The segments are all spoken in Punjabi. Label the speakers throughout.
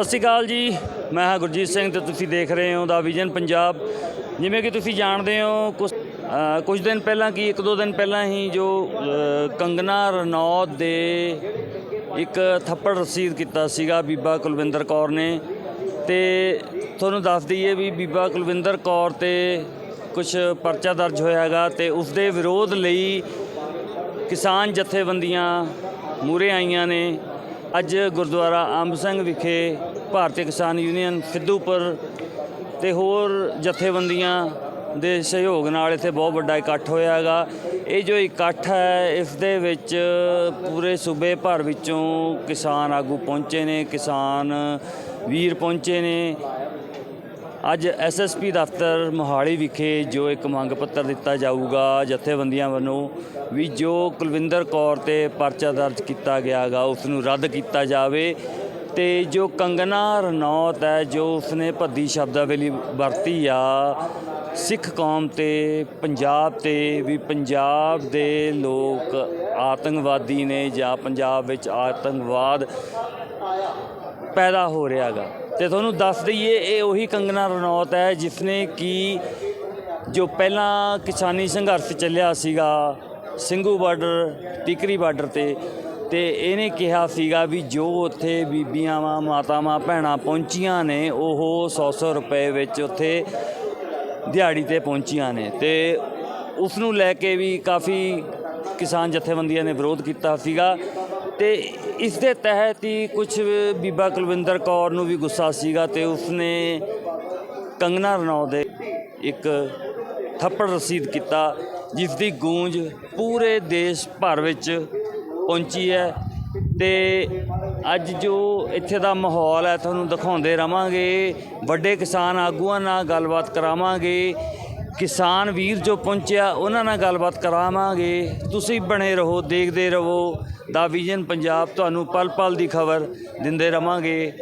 Speaker 1: ਸਤਿ ਸ਼੍ਰੀ ਅਕਾਲ ਜੀ। ਮੈਂ ਹਾਂ ਗੁਰਜੀਤ ਸਿੰਘ ਤੇ ਤੁਸੀਂ ਦੇਖ ਰਹੇ ਹੋ ਦਾ ਵਿਜ਼ਨ ਪੰਜਾਬ। ਜਿਵੇਂ ਕਿ ਤੁਸੀਂ ਜਾਣਦੇ ਹੋ ਕੁਝ ਅ, ਕੁਝ ਦਿਨ ਪਹਿਲਾਂ ਕੀ ਇੱਕ ਦੋ ਦਿਨ ਪਹਿਲਾਂ ਹੀ ਜੋ ਅ, ਕੰਗਨਾ ਰਣੌਤ ਦੇ ਇੱਕ ਥੱਪੜ ਰਸੀਦ ਕੀਤਾ ਸੀਗਾ ਬੀਬਾ ਕੁਲਵਿੰਦਰ ਕੌਰ ਨੇ। ਤੇ ਤੁਹਾਨੂੰ ਦੱਸ ਦਈਏ ਵੀ ਬੀਬਾ ਕੁਲਵਿੰਦਰ ਕੌਰ ਤੇ ਕੁਝ ਪਰਚਾ ਦਰਜ ਹੋਇਆ ਹੈਗਾ ਤੇ ਉਸ ਦੇ ਵਿਰੋਧ ਲਈ ਕਿਸਾਨ ਜਥੇਬੰਦੀਆਂ ਮੂਰੇ ਆਈਆਂ ਨੇ। ਅੱਜ ਗੁਰਦੁਆਰਾ ਅੰਬ ਸਿੰਘ ਵਿਖੇ ਭਾਰਤੀ ਕਿਸਾਨ ਯੂਨੀਅਨ ਸਿੱਧੂਪੁਰ ਤੇ ਹੋਰ ਜਥੇਬੰਦੀਆਂ ਦੇ ਸਹਿਯੋਗ ਨਾਲ ਇੱਥੇ ਬਹੁਤ ਵੱਡਾ ਇਕੱਠ ਹੋਇਆ ਹੈਗਾ। ਇਹ ਜੋ ਇਕੱਠ ਹੈ, ਇਸ ਦੇ ਵਿੱਚ ਪੂਰੇ ਸੂਬੇ ਭਰ ਵਿੱਚੋਂ ਕਿਸਾਨ ਆਗੂ ਪਹੁੰਚੇ ਨੇ, ਕਿਸਾਨ ਵੀਰ ਪਹੁੰਚੇ ਨੇ। ਅੱਜ ਐਸਐਸਪੀ ਦਫ਼ਤਰ ਮੋਹਾਲੀ ਵਿਖੇ ਜੋ ਇੱਕ ਮੰਗ ਪੱਤਰ ਦਿੱਤਾ ਜਾਊਗਾ ਜਥੇਬੰਦੀਆਂ ਵੱਲੋਂ ਵੀ ਜੋ ਕੁਲਵਿੰਦਰ ਕੌਰ ਤੇ ਪਰਚਾ ਦਰਜ ਕੀਤਾ ਗਿਆਗਾ ਉਸ ਨੂੰ ਰੱਦ ਕੀਤਾ ਜਾਵੇ। ਤੇ ਜੋ ਕੰਗਨਾ ਰਣੌਤ ਹੈ, ਜੋ ਉਸਨੇ ਭੱਦੀ ਸ਼ਬਦਾਵਲੀ ਵਰਤੀ ਆ, ਸਿੱਖ ਕੌਮ ਤੇ, ਪੰਜਾਬ ਤੇ, ਵੀ ਪੰਜਾਬ ਦੇ ਲੋਕ ਆਤੰਕਵਾਦੀ ਨੇ ਜਾਂ ਪੰਜਾਬ ਵਿੱਚ ਆਤੰਕਵਾਦ ਪੈਦਾ ਹੋ ਰਿਹਾ ਹੈਗਾ। ਤੇ ਤੁਹਾਨੂੰ ਦੱਸ ਦਈਏ, ਇਹ ਉਹੀ ਕੰਗਨਾ ਰਣੌਤ ਹੈ, ਜਿਸਨੇ ਕਿ ਜੋ ਪਹਿਲਾਂ ਕਿਸਾਨੀ ਸੰਘਰਸ਼ ਚੱਲਿਆ ਸੀਗਾ, ਸਿੰਘੂ ਬਾਰਡਰ, ਟਿਕਰੀ ਬਾਰਡਰ ਤੇ ਤੇ ਇਹਨੇ ਕਿਹਾ ਸੀਗਾ ਵੀ ਜੋ ਉੱਥੇ ਬੀਬੀਆਂ ਵਾਂ, ਮਾਤਾਵਾਂ, ਭੈਣਾਂ ਪਹੁੰਚੀਆਂ ਨੇ, ਉਹ 100-100 ਰੁਪਏ ਵਿੱਚ ਉੱਥੇ ਦਿਹਾੜੀ ਤੇ ਪਹੁੰਚੀਆਂ ਨੇ। ਤੇ ਉਸ ਨੂੰ ਲੈ ਕੇ ਵੀ ਕਾਫੀ ਕਿਸਾਨ ਜਥੇਬੰਦੀਆਂ ਨੇ ਵਿਰੋਧ ਕੀਤਾ ਸੀਗਾ। ਤੇ ਇਸ ਦੇ ਤਹਿਤ ਹੀ ਕੁਝ ਬੀਬਾ ਕੁਲਵਿੰਦਰ ਕੌਰ ਨੂੰ ਵੀ ਗੁੱਸਾ ਸੀਗਾ ਤੇ ਉਸਨੇ ਕੰਗਨਾ ਰਣੌਤ ਦੇ ਇੱਕ ਥੱਪੜ ਰਸੀਦ ਕੀਤਾ, ਜਿਸ ਦੀ ਗੂੰਜ ਪੂਰੇ ਦੇਸ਼ ਭਰ ਵਿੱਚ ਪਹੁੰਚੀ ਹੈ ਤੇ ਅੱਜ ਜੋ ਇੱਥੇ ਦਾ ਮਾਹੌਲ ਹੈ, ਤੁਹਾਨੂੰ ਦਿਖਾਉਂਦੇ ਰਵਾਂਗੇ। ਵੱਡੇ ਕਿਸਾਨ ਆਗੂਆਂ ਨਾਲ ਗੱਲਬਾਤ ਕਰਾਵਾਂਗੇ। ਕਿਸਾਨ ਵੀਰ ਜੋ ਪਹੁੰਚਿਆ, ਉਹਨਾਂ ਨਾਲ ਗੱਲਬਾਤ ਕਰਾਵਾਂਗੇ। ਤੁਸੀਂ ਬਣੇ ਰਹੋ, ਦੇਖਦੇ ਰਹੋ। ਦਾ ਵਿਜ਼ਨ ਪੰਜਾਬ ਤੁਹਾਨੂੰ ਪਲ ਪਲ ਦੀ ਖਬਰ ਦਿੰਦੇ ਰਵਾਂਗੇ।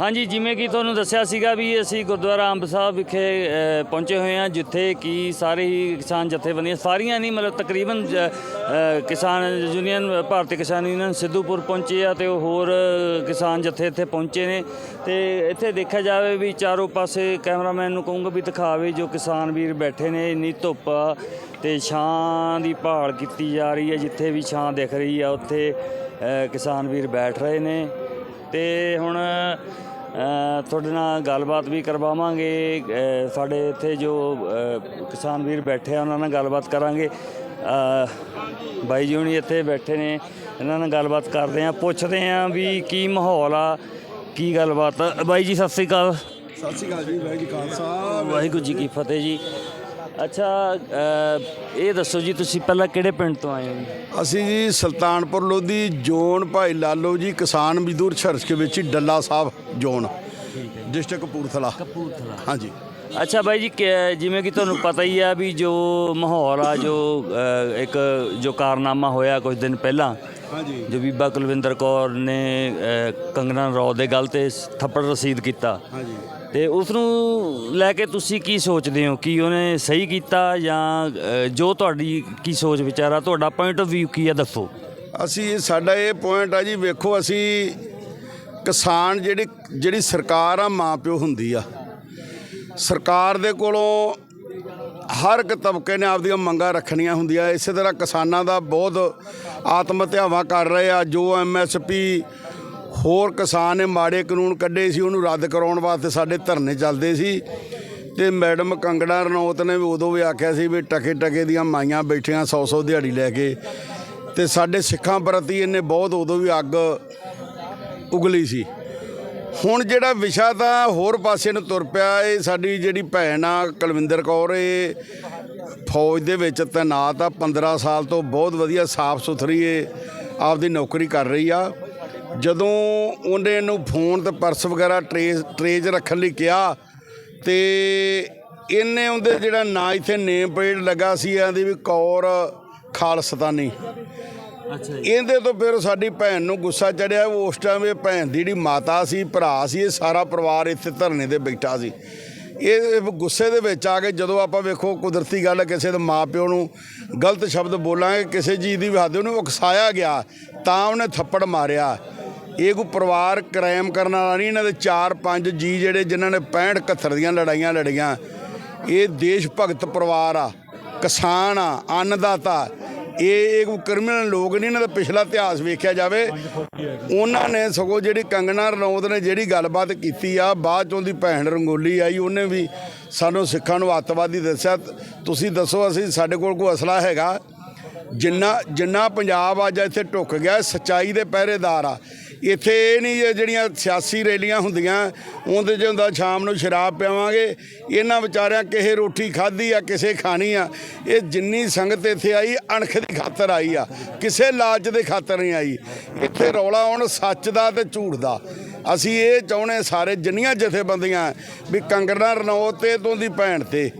Speaker 1: ਹਾਂਜੀ, ਜਿਵੇਂ ਕਿ ਤੁਹਾਨੂੰ ਦੱਸਿਆ ਸੀਗਾ ਵੀ ਅਸੀਂ ਗੁਰਦੁਆਰਾ ਅੰਬ ਸਾਹਿਬ ਵਿਖੇ ਪਹੁੰਚੇ ਹੋਏ ਹਾਂ, ਜਿੱਥੇ ਕਿ ਸਾਰੇ ਹੀ ਕਿਸਾਨ ਜਥੇਬੰਦੀਆਂ, ਸਾਰੀਆਂ ਨਹੀਂ, ਮਤਲਬ ਤਕਰੀਬਨ ਕਿਸਾਨ ਯੂਨੀਅਨ, ਭਾਰਤੀ ਕਿਸਾਨ ਯੂਨੀਅਨ ਸਿੱਧੂਪੁਰ ਪਹੁੰਚੇ ਆ ਤੇ ਉਹ ਹੋਰ ਕਿਸਾਨ ਜਥੇ ਇੱਥੇ ਪਹੁੰਚੇ ਨੇ। ਤੇ ਇੱਥੇ ਦੇਖਿਆ ਜਾਵੇ ਵੀ ਚਾਰੋਂ ਪਾਸੇ ਕੈਮਰਾਮੈਨ ਨੂੰ ਕਹੂੰਗਾ ਵੀ ਦਿਖਾਵੇ ਜੋ ਕਿਸਾਨ ਵੀਰ ਬੈਠੇ ਨੇ, ਇੰਨੀ ਧੁੱਪ ਆ ਤੇ ਛਾਂ ਦੀ ਭਾਲ ਕੀਤੀ ਜਾ ਰਹੀ ਹੈ, ਜਿੱਥੇ ਵੀ ਛਾਂ ਦਿਖ ਰਹੀ ਆ, ਉੱਥੇ ਕਿਸਾਨ ਵੀਰ ਬੈਠ ਰਹੇ ਨੇ। ਤੇ ਹੁਣ ਤੁਹਾਡੇ ਨਾਲ ਗੱਲਬਾਤ ਵੀ ਕਰਵਾਵਾਂਗੇ। ਸਾਡੇ ਇੱਥੇ ਜੋ ਕਿਸਾਨ ਵੀਰ ਬੈਠੇ ਆ ਉਹਨਾਂ ਨਾਲ ਗੱਲਬਾਤ ਕਰਾਂਗੇ। ਬਾਈ ਜੀ ਹੁਣੀ ਇੱਥੇ ਬੈਠੇ ਨੇ ਇਹਨਾਂ ਨਾਲ ਗੱਲਬਾਤ ਕਰਦੇ ਆ ਪੁੱਛਦੇ ਆ ਵੀ ਕੀ ਮਾਹੌਲ ਆ ਕੀ ਗੱਲਬਾਤ। ਬਾਈ ਜੀ ਸਤਿ ਸ੍ਰੀ ਅਕਾਲ।
Speaker 2: ਸਤਿ ਸ਼੍ਰੀ ਅਕਾਲ ਜੀ ਵਾਹਿਗੁਰੂ ਜੀ ਖਾਲਸਾ।
Speaker 1: ਵਾਹਿਗੁਰੂ ਜੀ ਕੀ ਫਤਿਹ ਜੀ। ਅੱਛਾ ਅ, ਇਹ ਦੱਸੋ ਜੀ ਤੁਸੀਂ ਪਹਿਲਾਂ ਕਿਹੜੇ ਪਿੰਡ ਤੋਂ ਆਏ ਹੋ ਜੀ?
Speaker 2: ਅਸੀਂ ਜੀ ਸੁਲਤਾਨਪੁਰ ਲੋਧੀ ਜ਼ੋਨ ਭਾਈ ਲਾਲੋ ਜੀ ਕਿਸਾਨ ਮਜ਼ਦੂਰ ਸੰਘਰਸ਼ ਵਿੱਚ ਡੱਲਾ ਸਾਹਿਬ ਜ਼ੋਨ ਡਿਸਟ੍ਰਿਕਟ ਕਪੂਰਥਲਾ।
Speaker 1: ਕਪੂਰਥਲਾ।
Speaker 2: ਹਾਂਜੀ।
Speaker 1: ਅੱਛਾ ਬਾਈ ਜੀ ਕਿ- ਜਿਵੇਂ ਕਿ ਤੁਹਾਨੂੰ ਪਤਾ ਹੀ ਆ ਵੀ ਜੋ ਮਾਹੌਲ ਆ ਜੋ ਅ, ਇੱਕ ਜੋ ਕਾਰਨਾਮਾ ਹੋਇਆ ਕੁਝ ਦਿਨ ਪਹਿਲਾਂ
Speaker 2: ਹਾਂਜੀ।
Speaker 1: ਜੋ ਬੀਬਾ ਕੁਲਵਿੰਦਰ ਕੌਰ ਨੇ ਅ, ਕੰਗਨਾ ਰਣੌਤ ਦੇ ਗੱਲ ਤੇ ਥੱਪੜ ਰਸੀਦ ਕੀਤਾ।
Speaker 2: ਹਾਂਜੀ।
Speaker 1: ਤੇ ਉਸ ਨੂੰ ਲੈ ਕੇ ਤੁਸੀਂ ਕੀ ਸੋਚਦੇ ਹੋ? ਕਿ ਉਹਨੇ ਸਹੀ ਕੀਤਾ ਜਾਂ ਅ, ਜੋ ਤੁਹਾਡੀ ਕੀ ਸੋਚ ਵਿਚਾਰ ਆ ਤੁਹਾਡਾ ਪੁਆਇੰਟ ਆਫ View ਕੀ ਆ ਦੱਸੋ?
Speaker 2: ਅਸੀਂ ਸਾਡਾ ਇਹ ਪੁਆਇੰਟ ਆ ਜੀ ਵੇਖੋ ਅਸੀਂ ਕਿਸਾਨ ਜਿਹੜੀ ਜਿਹੜੀ ਸਰਕਾਰ ਆ ਮਾਂ ਪਿਓ ਹੁੰਦੀ ਆ। ਸਰਕਾਰ ਦੇ ਕੋਲੋਂ ਹਰ ਇੱਕ ਤਬਕੇ ਨੇ ਆਪਦੀਆਂ ਮੰਗਾਂ ਰੱਖਣੀਆਂ ਹੁੰਦੀਆਂ। ਇਸੇ ਤਰ੍ਹਾਂ ਕਿਸਾਨਾਂ ਦਾ ਬਹੁਤ ਆਤਮ ਹੱਤਿਆਵਾਂ ਕਰ ਰਹੇ ਆ ਜੋ ਐਮਐਸਪੀ ਹੋਰ ਕਿਸਾਨ ਨੇ ਮਾੜੇ ਕਾਨੂੰਨ ਕੱਢੇ ਸੀ, ਉਹਨੂੰ ਰੱਦ ਕਰਾਉਣ ਵਾਸਤੇ ਸਾਡੇ ਧਰਨੇ ਚੱਲਦੇ ਸੀ। ਤੇ ਮੈਡਮ ਕੰਗੜਾ ਰਣੌਤ ਨੇ ਵੀ ਉਦੋਂ ਵੀ ਆਖਿਆ ਸੀ ਵੀ ਟਕੇ ਟਕੇ ਦੀਆਂ ਮਾਈਆਂ ਬੈਠੀਆਂ 100 100 ਦਿਹਾੜੀ ਲੈ ਕੇ। ਤੇ ਸਾਡੇ ਸਿੱਖਾਂ ਪ੍ਰਤੀ ਇਹਨੇ ਬਹੁਤ ਉਦੋਂ ਵੀ ਅੱਗ ਉਗਲੀ ਸੀ। ਹੁਣ ਜਿਹੜਾ ਵਿਸ਼ਾ ਤਾਂ ਹੋਰ ਪਾਸੇ ਨੂੰ ਤੁਰ ਪਿਆ, ਇਹ ਸਾਡੀ ਜਿਹੜੀ ਭੈਣ ਆ, ਕੁਲਵਿੰਦਰ ਕੌਰ, ਇਹ ਫੌਜ ਦੇ ਵਿੱਚ ਤੈਨਾਤ ਆ 15 ਸਾਲ ਤੋਂ ਬਹੁਤ ਵਧੀਆ ਸਾਫ਼ ਸੁਥਰੀ ਇਹ ਆਪਦੀ ਨੌਕਰੀ ਕਰ ਰਹੀ ਆ। ਜਦੋਂ ਉਹਨੇ ਇਹਨੂੰ ਫੋਨ ਤੇ ਪਰਸ ਵਗੈਰਾ ਟਰੇਸ ਟਰੇਜ ਰੱਖਣ ਲਈ ਕਿਹਾ ਤੇ ਇਹਨੇ ਉਹਦੇ ਜਿਹੜਾ ਨਾਂ ਇੱਥੇ ਨੇਮ ਪਲੇਟ ਲੱਗਾ ਸੀ ਆਂਦੀ ਵੀ ਕੌਰ ਖਾਲਸਤਾਨੀ
Speaker 1: ਅੱਛਾ
Speaker 2: ਇਹਦੇ ਤੋਂ ਫਿਰ ਸਾਡੀ ਭੈਣ ਨੂੰ ਗੁੱਸਾ ਚੜਿਆ ਉਸ ਟਾਈਮ ਇਹ ਭੈਣ ਦੀ ਜਿਹੜੀ ਮਾਤਾ ਸੀ ਭਰਾ ਸੀ ਇਹ ਸਾਰਾ ਪਰਿਵਾਰ ਇੱਥੇ ਧਰਨੇ ਤੇ ਬੈਠਾ ਸੀ। ਇਹ ਗੁੱਸੇ ਦੇ ਵਿੱਚ ਆ ਕੇ ਜਦੋਂ ਆਪਾਂ ਵੇਖੋ ਕੁਦਰਤੀ ਗੱਲ ਹੈ, ਕਿਸੇ ਦੇ ਮਾਪਿਓ ਨੂੰ ਗਲਤ ਸ਼ਬਦ ਬੋਲਾਂਗੇ ਕਿਸੇ ਚੀਜ਼ ਦੀ ਵੀ ਹੱਦ ਉਹਨੂੰ ਉਕਸਾਇਆ ਗਿਆ ਤਾਂ ਉਹਨੇ ਥੱਪੜ ਮਾਰਿਆ। ਇਹ ਕੋਈ ਪਰਿਵਾਰ ਕ੍ਰਾਈਮ ਕਰਨ ਵਾਲਾ ਨਹੀਂ, ਇਹਨਾਂ ਦੇ 4-5 ਜੀ ਜਿਹੜੇ ਜਿਨ੍ਹਾਂ ਨੇ 65 71 ਦੀਆਂ ਲੜਾਈਆਂ ਲੜੀਆਂ, ਇਹ ਦੇਸ਼ ਭਗਤ ਪਰਿਵਾਰ ਆ, ਕਿਸਾਨ ਆ, ਅੰਨਦਾਤਾ। ਇਹ ਇਹ ਕੋਈ ਕ੍ਰਿਮੀਨਲ ਲੋਕ ਨਹੀਂ, ਇਹਨਾਂ ਦਾ ਪਿਛਲਾ ਇਤਿਹਾਸ ਵੇਖਿਆ ਜਾਵੇ। ਉਹਨਾਂ ਨੇ ਸਗੋਂ ਜਿਹੜੀ ਕੰਗਣਾ ਰਣੌਤ ਨੇ ਜਿਹੜੀ ਗੱਲਬਾਤ ਕੀਤੀ ਆ, ਬਾਅਦ ਚੋਂ ਦੀ ਭੈਣ ਰੰਗੋਲੀ ਆਈ, ਉਹਨੇ ਵੀ ਸਾਨੂੰ ਸਿੱਖਾਂ ਨੂੰ ਅੱਤਵਾਦੀ ਦੱਸਿਆ। ਤੁਸੀਂ ਦੱਸੋ, ਅਸੀਂ ਸਾਡੇ ਕੋਲ ਕੋਈ ਅਸਲਾ ਹੈਗਾ? ਜਿੰਨਾ ਜਿੰਨਾ ਪੰਜਾਬ ਅੱਜ ਇੱਥੇ ਟੁੱਕ ਗਿਆ, ਸੱਚਾਈ ਦੇ ਪਹਿਰੇਦਾਰ ਆ। ਇੱਥੇ ਇਹ ਨਹੀਂ ਜਿਹੜੀਆਂ ਸਿਆਸੀ ਰੈਲੀਆਂ ਹੁੰਦੀਆਂ, ਉਹਦੇ 'ਚ ਹੁੰਦਾ ਸ਼ਾਮ ਨੂੰ ਸ਼ਰਾਬ ਪਿਆਵਾਂਗੇ। ਇਹਨਾਂ ਵਿਚਾਰਿਆਂ ਕਿਸੇ ਰੋਟੀ ਖਾਧੀ ਆ ਕਿਸੇ ਖਾਣੀ ਆ। ਇਹ ਜਿੰਨੀ ਸੰਗਤ ਇੱਥੇ ਆਈ, ਅਣਖ ਦੀ ਖਾਤਰ ਆਈ ਆ। ਕਿਸੇ ਲਾਲਚ ਦੇ ਖਾਤਰ ਨਹੀਂ ਆਈ। ਇੱਥੇ ਰੌਲਾ ਹੁਣ ਸੱਚ ਦਾ ਤੇ ਝੂਠ ਦਾ। ਅਸੀਂ ਇਹ ਚਾਹੁੰਦੇ ਸਾਰੇ ਜਿੰਨੀਆਂ ਜਥੇਬੰਦੀਆਂ ਵੀ ਕੰਗਣਾ ਰਣੌਤ ਤੇ, ਤੋਂ ਦੀ ਭੈਣ ਤੇ।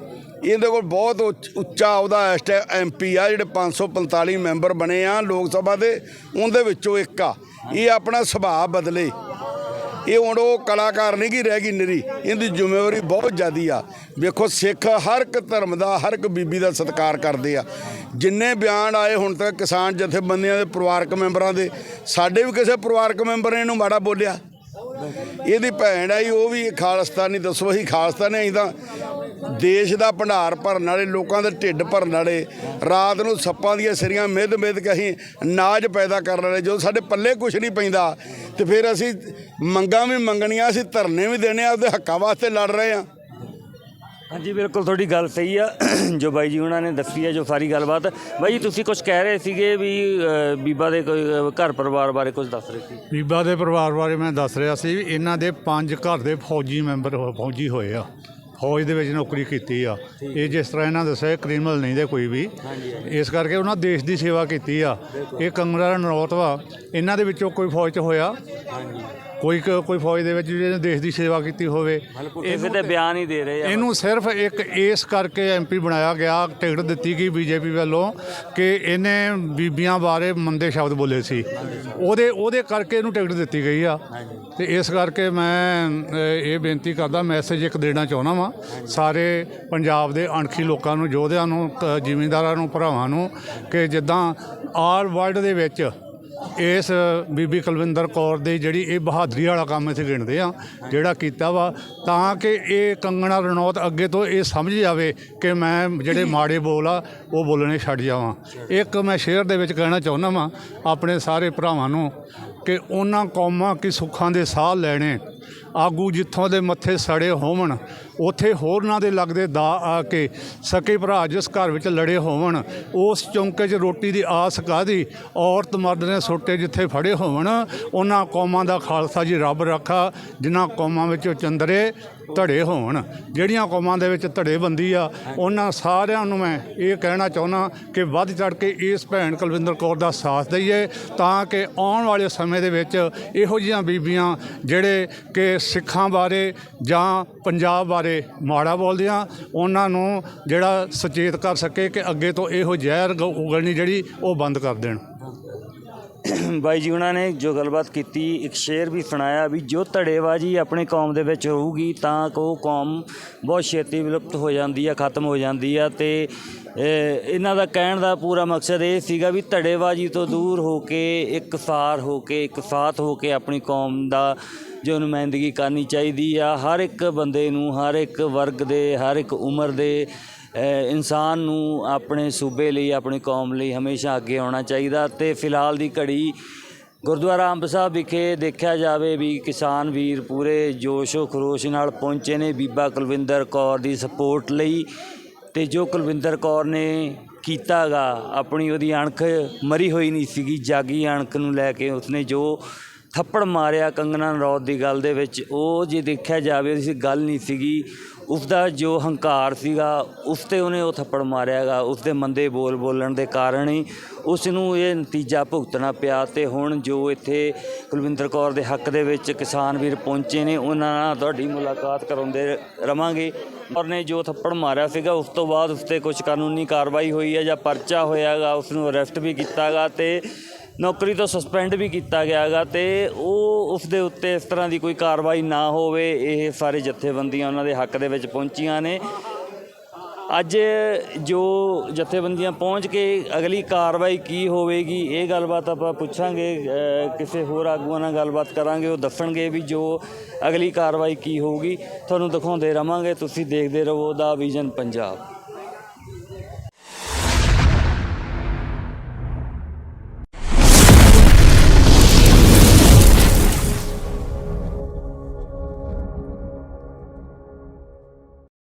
Speaker 2: ਇਹਦੇ ਕੋਲ ਬਹੁਤ ਉੱਚ- ਉੱਚਾ ਉਹਦਾ ਇਸ ਟਾਈਮ ਐਮਪੀ ਆ, ਜਿਹੜੇ 545 ਮੈਂਬਰ ਬਣੇ ਆ ਲੋਕ ਸਭਾ ਦੇ, ਉਹਦੇ ਵਿੱਚੋਂ ਇੱਕ ਆ। ਇਹ ਆਪਣਾ ਸੁਭਾਅ ਬਦਲੇ। ਇਹ ਹੁਣ ਉਹ ਕਲਾਕਾਰ ਨਹੀਂ ਗੀ ਰਹਿ ਗਈ ਨਿਰੀ। ਇਹਦੀ ਜ਼ਿੰਮੇਵਾਰੀ ਬਹੁਤ ਜ਼ਿਆਦੀ ਆ। ਵੇਖੋ, ਸਿੱਖ ਹਰ ਇੱਕ ਧਰਮ ਦਾ, ਹਰ ਇੱਕ ਬੀਬੀ ਦਾ ਸਤਿਕਾਰ ਕਰਦੇ ਆ। ਜਿੰਨੇ ਬਿਆਨ ਆਏ ਹੁਣ ਤੱਕ ਕਿਸਾਨ ਜਥੇਬੰਦੀਆਂ ਦੇ, ਪਰਿਵਾਰਕ ਮੈਂਬਰਾਂ ਦੇ, ਸਾਡੇ ਵੀ ਕਿਸੇ ਪਰਿਵਾਰਕ ਮੈਂਬਰ ਨੇ ਇਹਨੂੰ ਮਾੜਾ ਬੋਲਿਆ? ਇਹਦੀ ਭੈਣ ਆਈ ਉਹ ਵੀ ਖਾਲਸਤਾਨੀ, ਦੱਸੋ ਅਸੀਂ ਖਾਲਸਤਾਨੀ ਅਸੀਂ ਤਾਂ ਦੇਸ਼ ਦਾ ਭੰਡਾਰ ਭਰਨ ਵਾਲੇ ਲੋਕਾਂ ਦੇ ਢਿੱਡ ਭਰਨ ਵਾਲੇ ਰਾਤ ਨੂੰ ਸੱਪਾਂ ਦੀਆਂ ਸਿਰੀਆਂ ਮਿੱਧ ਮਿੱਧ ਕੇ ਅਸੀਂ ਨਾਜ ਪੈਦਾ ਕਰਨ ਵਾਲੇ ਜਦੋਂ ਸਾਡੇ ਪੱਲੇ ਕੁਝ ਨਹੀਂ ਪੈਂਦਾ ਤੇ ਫਿਰ ਅਸੀਂ ਮੰਗਾਂ ਵੀ ਮੰਗਣੀਆਂ ਅਸੀਂ ਧਰਨੇ ਵੀ ਦੇਣੇ ਆ ਉਹਦੇ ਹੱਕਾਂ ਵਾਸਤੇ ਲੜ ਰਹੇ ਆ।
Speaker 1: ਹਾਂਜੀ ਬਿਲਕੁਲ ਤੁਹਾਡੀ ਗੱਲ ਸਹੀ ਆ। ਜੋ ਬਾਈ ਜੀ ਉਹਨਾਂ ਨੇ ਦੱਸੀ ਹੈ ਜੋ ਸਾਰੀ ਗੱਲਬਾਤ। ਬਾਈ ਜੀ ਤੁਸੀਂ ਕੁਝ ਕਹਿ ਰਹੇ ਸੀਗੇ ਵੀ ਬੀਬਾ ਦੇ ਕੋਈ ਘਰ ਪਰਿਵਾਰ ਬਾਰੇ ਕੁਝ ਦੱਸ ਰਹੇ ਸੀ?
Speaker 3: ਬੀਬਾ ਦੇ ਪਰਿਵਾਰ ਬਾਰੇ ਮੈਂ ਦੱਸ ਰਿਹਾ ਸੀ ਇਹਨਾਂ ਦੇ ਪੰਜ ਘਰ ਦੇ ਫੌਜੀ ਮੈਂਬਰ ਹੋ- ਫੌਜੀ ਹੋਏ ਆ। ਫੌਜ ਦੇ ਵਿੱਚ ਨੌਕਰੀ ਕੀਤੀ ਆ। ਇਹ ਜਿਸ ਤਰ੍ਹਾਂ ਇਹਨਾਂ ਦੱਸਿਆ ਕ੍ਰਿਮੀਨਲ ਨਹੀਂ ਦੇ ਕੋਈ ਵੀ। ਇਸ ਕਰਕੇ ਉਹਨਾਂ ਦੇਸ਼ ਦੀ ਸੇਵਾ ਕੀਤੀ ਆ। ਇਹ ਕੰਗਰਾ ਨਰੋਤ ਵਾ। ਇਹਨਾਂ ਦੇ ਵਿੱਚੋਂ ਕੋਈ ਫੌਜ 'ਚ ਹੋਇਆ। ਕੋਈ ਕੋਈ ਫੌਜ ਦੇ ਵਿੱਚ ਜਿਹਨੇ ਦੇਸ਼ ਦੀ ਸੇਵਾ ਕੀਤੀ ਹੋਵੇ।
Speaker 1: ਕਿਸੇ ਤੇ ਬਿਆਨ ਹੀ ਦੇ ਰਹੇ ਆ।
Speaker 3: ਇਹਨੂੰ ਸਿਰਫ ਇੱਕ ਇਸ ਕਰਕੇ ਐਮਪੀ ਬਣਾਇਆ ਗਿਆ ਟਿਕਟ ਦਿੱਤੀ ਗਈ ਬੀਜੇਪੀ ਵੱਲੋਂ ਕਿ ਇਹਨੇ ਬੀਬੀਆਂ ਬਾਰੇ ਮੰਦੇ ਸ਼ਬਦ ਬੋਲੇ ਸੀ। ਉਹਦੇ ਉਹਦੇ ਕਰਕੇ ਇਹਨੂੰ ਟਿਕਟ ਦਿੱਤੀ ਗਈ ਆ। ਤੇ ਇਸ ਕਰਕੇ ਮੈਂ ਇਹ ਬੇਨਤੀ ਕਰਦਾ, ਮੈਸੇਜ ਇੱਕ ਦੇਣਾ ਚਾਹੁੰਦਾ ਵਾਂ। ਸਾਰੇ ਪੰਜਾਬ ਦੇ ਅਣਖੀ ਲੋਕਾਂ ਨੂੰ, ਯੋਧਿਆਂ ਨੂੰ ਕ- ਜ਼ਿਮੀਂਦਾਰਾਂ ਨੂੰ, ਭਰਾਵਾਂ ਨੂੰ ਕਿ ਜਿੱਦਾਂ ਆਲ ਵਰਲਡ ਦੇ ਵਿੱਚ ਇਸ ਬੀਬੀ ਕੁਲਵਿੰਦਰ ਕੌਰ ਦੀ ਜਿਹੜੀ ਇਹ ਬਹਾਦਰੀ ਵਾਲਾ ਕੰਮ ਅਸੀਂ ਗਿਣਦੇ ਆ, ਜਿਹੜਾ ਕੀਤਾ ਵਾ, ਤਾਂ ਕਿ ਇਹ ਕੰਗਣਾ ਰਣੌਤ ਅੱਗੇ ਤੋਂ ਇਹ ਸਮਝ ਜਾਵੇ ਕਿ ਮੈਂ ਜਿਹੜੇ ਮਾੜੇ ਬੋਲ ਆ, ਉਹ ਬੋਲਣੇ ਛੱਡ ਜਾਵਾਂ। ਇੱਕ ਮੈਂ ਸ਼ੇਅਰ ਦੇ ਵਿੱਚ ਕਹਿਣਾ ਚਾਹੁੰਦਾ ਵਾਂ, ਆਪਣੇ ਸਾਰੇ ਭਰਾਵਾਂ ਨੂੰ ਕਿ ਉਹਨਾਂ ਕੌਮਾਂ ਕਿ ਸੁੱਖਾਂ ਦੇ ਸਾਹ ਲੈਣੇ ਆਗੂ ਜਿੱਥੋਂ ਦੇ ਮੱਥੇ ਸੜੇ ਹੋਵਣ ਉੱਥੇ ਹੋਰਨਾਂ ਦੇ ਲੱਗਦੇ ਦਾ ਆ ਕੇ ਸਕੇ ਭਰਾ ਜਿਸ ਘਰ ਵਿੱਚ ਲੜੇ ਹੋਵਣ, ਉਸ ਚੌਂਕੇ 'ਚ ਰੋਟੀ ਦੀ ਆਸ ਕਾਦੀ ਔਰਤ ਮਰਦ ਨੇ ਸੋਟੇ ਜਿੱਥੇ ਫੜੇ ਹੋਵਣ, ਉਹਨਾਂ ਕੌਮਾਂ ਦਾ ਖਾਲਸਾ ਜੀ ਰੱਬ ਰੱਖਾ, ਜਿਨ੍ਹਾਂ ਕੌਮਾਂ ਵਿੱਚ ਚੰਦਰੇ ਧੜੇ ਹੋਣ ਜਿਹੜੀਆਂ ਕੌਮਾਂ ਦੇ ਵਿੱਚ ਧੜੇ ਬੰਦੀ ਆ, ਉਹਨਾਂ ਸਾਰਿਆਂ ਨੂੰ ਮੈਂ ਇਹ ਕਹਿਣਾ ਚਾਹੁੰਦਾ ਕਿ ਵੱਧ ਚੜ ਕੇ ਇਸ ਭੈਣ ਕੁਲਵਿੰਦਰ ਕੌਰ ਦਾ ਸਾਥ ਦਈਏ, ਤਾਂ ਕਿ ਆਉਣ ਵਾਲੇ ਸਮੇਂ ਦੇ ਵਿੱਚ ਇਹੋ ਜਿਹੀਆਂ ਬੀਬੀਆਂ ਜਿਹੜੇ ਕਿ ਸਿੱਖਾਂ ਬਾਰੇ ਜਾਂ ਪੰਜਾਬ ਬਾਰੇ ਮਾੜਾ ਬੋਲਦੇ ਬੋਲਦੀਆਂ ਉਹਨਾਂ ਨੂੰ ਜਿਹੜਾ ਸੁਚੇਤ ਕਰ ਸਕੇ ਕਿ ਅੱਗੇ ਤੋਂ ਇਹੋ ਜ਼ਹਿਰ ਗ- ਉਗਲਣੀ ਜਿਹੜੀ ਉਹ ਬੰਦ ਕਰ ਦੇਣ।
Speaker 1: ਬਾਈ ਜੀ, ਉਹਨਾਂ ਨੇ ਜੋ ਗੱਲਬਾਤ ਕੀਤੀ, ਇੱਕ ਸ਼ੇਰ ਵੀ ਸੁਣਾਇਆ ਵੀ ਜੋ ਧੜੇਬਾਜ਼ੀ ਆਪਣੀ ਕੌਮ ਦੇ ਵਿੱਚ ਹੋਊਗੀ ਤਾਂ ਉਹ ਕੌਮ ਬਹੁਤ ਛੇਤੀ ਵਿਲੁਪਤ ਹੋ ਜਾਂਦੀ ਆ, ਖਤਮ ਹੋ ਜਾਂਦੀ ਆ ਤੇ ਇਹ- ਇਹਨਾਂ ਦਾ ਕਹਿਣ ਦਾ ਪੂਰਾ ਮਕਸਦ ਇਹ ਸੀਗਾ ਵੀ ਧੜੇਬਾਜ਼ੀ ਤੋਂ ਦੂਰ ਹੋ ਕੇ ਇੱਕ-ਸਾਰ ਹੋ ਕੇ, ਇੱਕ ਸਾਥ ਹੋ ਕੇ ਆਪਣੀ ਕੌਮ ਦਾ ਜੋ ਨੁਮਾਇੰਦਗੀ ਕਰਨੀ ਚਾਹੀਦੀ ਆ, ਹਰ ਇੱਕ ਬੰਦੇ ਨੂੰ, ਹਰ ਇੱਕ ਵਰਗ ਦੇ, ਹਰ ਇੱਕ ਉਮਰ ਦੇ ਇਨਸਾਨ ਨੂੰ ਆਪਣੇ ਸੂਬੇ ਲਈ, ਆਪਣੀ ਕੌਮ ਲਈ ਹਮੇਸ਼ਾ ਅੱਗੇ ਆਉਣਾ ਚਾਹੀਦਾ। ਤੇ ਫਿਲਹਾਲ ਦੀ ਘੜੀ ਗੁਰਦੁਆਰਾ ਅੰਬ ਸਾਹਿਬ ਵਿਖੇ ਦੇਖਿਆ ਜਾਵੇ ਵੀ ਕਿਸਾਨ ਵੀਰ ਪੂਰੇ ਜੋਸ਼ੋ ਖਰੋਸ਼ ਨਾਲ ਪਹੁੰਚੇ ਨੇ। ਬੀਬਾ ਕੁਲਵਿੰਦਰ ਕੌਰ ਦੀ ਸਪੋਰਟ ਲਈ ਤੇ ਜੋ ਕੁਲਵਿੰਦਰ ਕੌਰ ਨੇ ਕੀਤਾਗਾ, ਆਪਣੀ ਉਹਦੀ ਅਣਖ ਮਰੀ ਹੋਈ ਨਹੀਂ ਸੀਗੀ, ਜਾਗੀ ਅਣਖ ਨੂੰ ਲੈ ਕੇ ਉਸਨੇ ਜੋ ਥੱਪੜ ਮਾਰਿਆ ਕੰਗਨਾ ਨਰੌਤ ਦੀ ਗੱਲ ਦੇ ਵਿੱਚ। ਉਹ ਜੇ ਦੇਖਿਆ ਜਾਵੇ ਉਸ ਗੱਲ ਨਹੀਂ ਸੀਗੀ। ਉਸ ਦਾ ਜੋ ਹੰਕਾਰ ਸੀਗਾ, ਉਸ ਤੇ ਉਹਨੇ ਉਹ ਥੱਪੜ ਮਾਰਿਆਗਾ ਉਸ ਦੇ ਮੰਦੇ ਬੋਲ ਬੋਲਣ ਦੇ ਕਾਰਨ ਹੀ ਉਸ ਨੂੰ ਇਹ ਨਤੀਜਾ ਭੁਗਤਣਾ ਪਿਆ ਤੇ ਹੁਣ ਜੋ ਇੱਥੇ ਕੁਲਵਿੰਦਰ ਕੌਰ ਦੇ ਹੱਕ ਦੇ ਵਿੱਚ ਕਿਸਾਨ ਵੀਰ ਪਹੁੰਚੇ ਨੇ, ਉਹਨਾਂ ਨਾਲ ਤੁਹਾਡੀ ਮੁਲਾਕਾਤ ਕਰਾਉਂਦੇ ਰਵਾਂਗੇ। ਔਰ ਨੇ ਜੋ ਥੱਪੜ ਮਾਰਿਆ ਸੀਗਾ, ਉਸ ਤੋਂ ਬਾਅਦ ਉਸ ਤੇ ਕੁਝ ਕਾਨੂੰਨੀ ਕਾਰਵਾਈ ਹੋਈ ਹੈ ਜਾਂ ਪਰਚਾ ਹੋਇਆਗਾ ਉਸ ਨੂੰ ਅਰੈਸਟ ਵੀ ਕੀਤਾਗਾ ਤੇ ਨੌਕਰੀ ਤੋਂ ਸਸਪੈਂਡ ਵੀ ਕੀਤਾ ਗਿਆ ਗਿਆਗਾ ਤੇ ਉਹ ਉਸ ਦੇ ਉੱਤੇ ਇਸ ਤਰ੍ਹਾਂ ਦੀ ਕੋਈ ਕਾਰਵਾਈ ਨਾ ਹੋਵੇ, ਇਹ ਸਾਰੇ ਜਥੇਬੰਦੀਆਂ ਉਹਨਾਂ ਦੇ ਹੱਕ ਦੇ ਵਿੱਚ ਪਹੁੰਚੀਆਂ ਨੇ। ਅੱਜ ਜੋ ਜਥੇਬੰਦੀਆਂ ਪਹੁੰਚ ਕੇ ਅਗਲੀ ਕਾਰਵਾਈ ਕੀ ਹੋਵੇਗੀ, ਇਹ ਗੱਲਬਾਤ ਆਪਾਂ ਪੁੱਛਾਂਗੇ ਕਿਸੇ ਹੋਰ ਆਗੂਆਂ ਨਾਲ ਗੱਲਬਾਤ ਕਰਾਂਗੇ, ਉਹ ਦੱਸਣਗੇ ਵੀ ਜੋ ਅਗਲੀ ਕਾਰਵਾਈ ਕੀ ਹੋਊਗੀ। ਤੁਹਾਨੂੰ ਦਿਖਾਉਂਦੇ ਰਵਾਂਗੇ, ਤੁਸੀਂ ਦੇਖਦੇ ਰਹੋ ਦਾ ਵਿਜ਼ਨ ਪੰਜਾਬ।